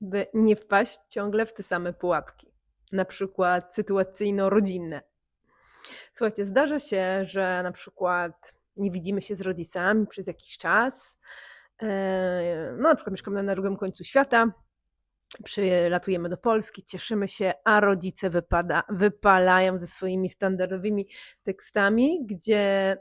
by nie wpaść ciągle w te same pułapki, na przykład sytuacyjno-rodzinne. Słuchajcie, zdarza się, że na przykład nie widzimy się z rodzicami przez jakiś czas, e, no na przykład mieszkamy na drugim końcu świata, przylatujemy do Polski, cieszymy się, a rodzice wypada, wypalają ze swoimi standardowymi tekstami, gdzie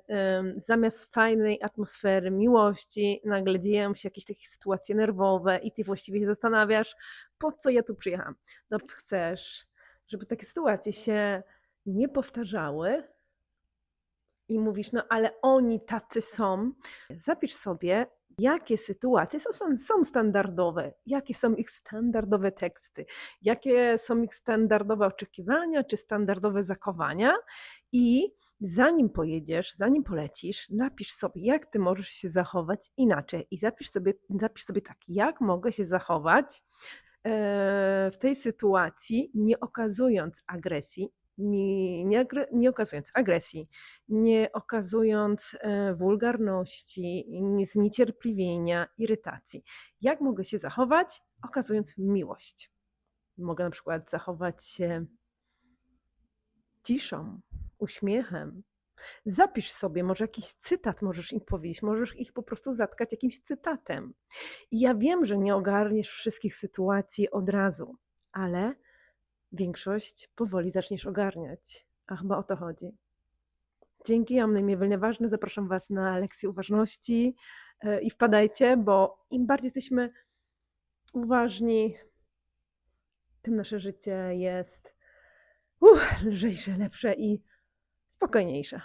zamiast fajnej atmosfery, miłości, nagle dzieją się jakieś takie sytuacje nerwowe i ty właściwie się zastanawiasz, po co ja tu przyjechałam. No chcesz, żeby takie sytuacje się nie powtarzały i mówisz, no ale oni tacy są. Zapisz sobie, jakie sytuacje? Są, są, standardowe, jakie są ich standardowe teksty, jakie są ich standardowe oczekiwania czy standardowe zachowania? I zanim pojedziesz, zanim polecisz, napisz sobie, jak ty możesz się zachować inaczej. I zapisz sobie, zapisz sobie tak, jak mogę się zachować e, w tej sytuacji, nie okazując agresji, mi- nie, nie okazując agresji, nie okazując e, wulgarności, nie- zniecierpliwienia, irytacji. Jak mogę się zachować, okazując miłość? Mogę na przykład zachować się ciszą, uśmiechem. Zapisz sobie, może jakiś cytat możesz im powiedzieć, możesz ich po prostu zatkać jakimś cytatem. I ja wiem, że nie ogarniesz wszystkich sytuacji od razu, ale większość powoli zaczniesz ogarniać. A chyba o to chodzi. Dzięki, ja mam na imię Wolnie Ważne. Zapraszam Was na lekcję uważności e, i wpadajcie, bo im bardziej jesteśmy uważni, tym nasze życie jest uh, lżejsze, lepsze i spokojniejsze.